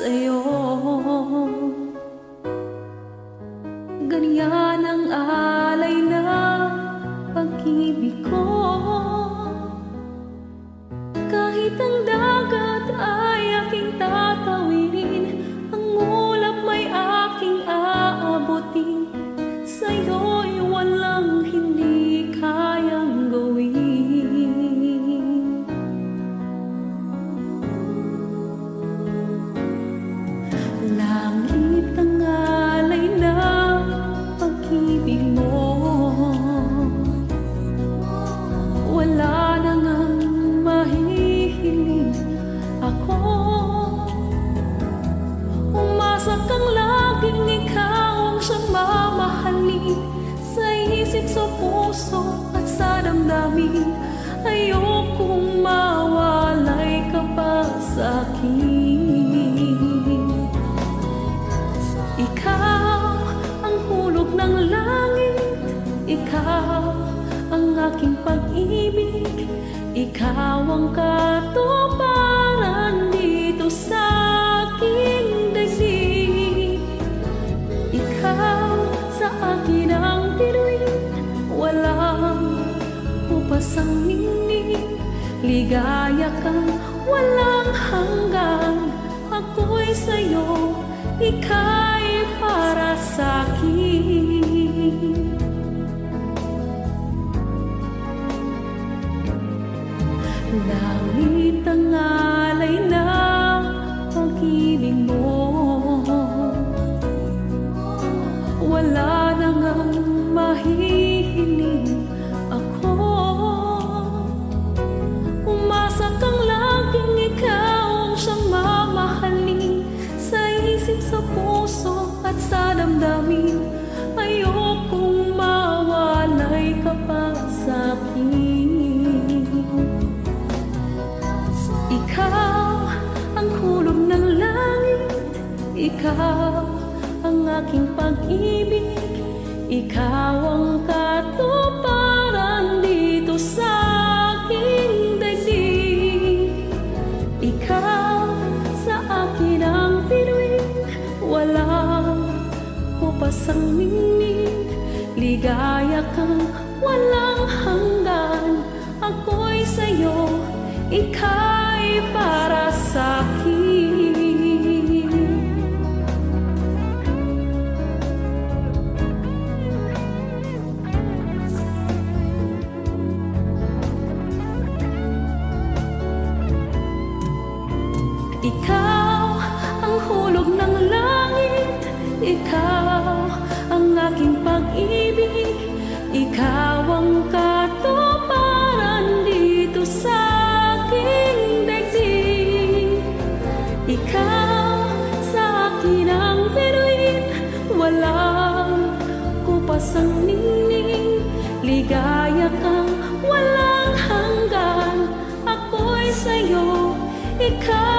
sa'yo. Ganyan ang alay na pag-ibig ko. Kahit ang dagat ay aking tatawirin Ang ulap may aking aabutin Sa'yo'y pag-ibig Wala na mahihiling ako. Umasa kang laging ikaw ang siyang mamahalin Sa isip, puso at sa damdamin. Ayokong mawalay pag-ibig. Ikaw ang katuparan dito sa aking daigdig Ikaw sa akin ang bituin Walang upasang ningning Ligaya kang walang hanggan. Ako'y sa'yo, ika'y Langit ang alay na pag-ibig mo. Wala na ngang mahihiling ako. Umasa kang laging ikaw Sa isip, sa puso at sa Ayokong mawalay ka pa sa akin Ikaw ang aking pag-ibig. Ikaw ang katuparan dito sa aking daigdig. Ikaw sa akin ang bituin Walang upasang ningning. Ligaya kang walang hanggan Ikaw ang hulog ng langit. Ikaw ang aking pag-ibig. Ikaw ang katuparan dito sa aking daigdig Ikaw sa akin ang biruin Walang kupas ang ningning. Ligaya kang walang hanggan. Ako'y sa'yo, ikaw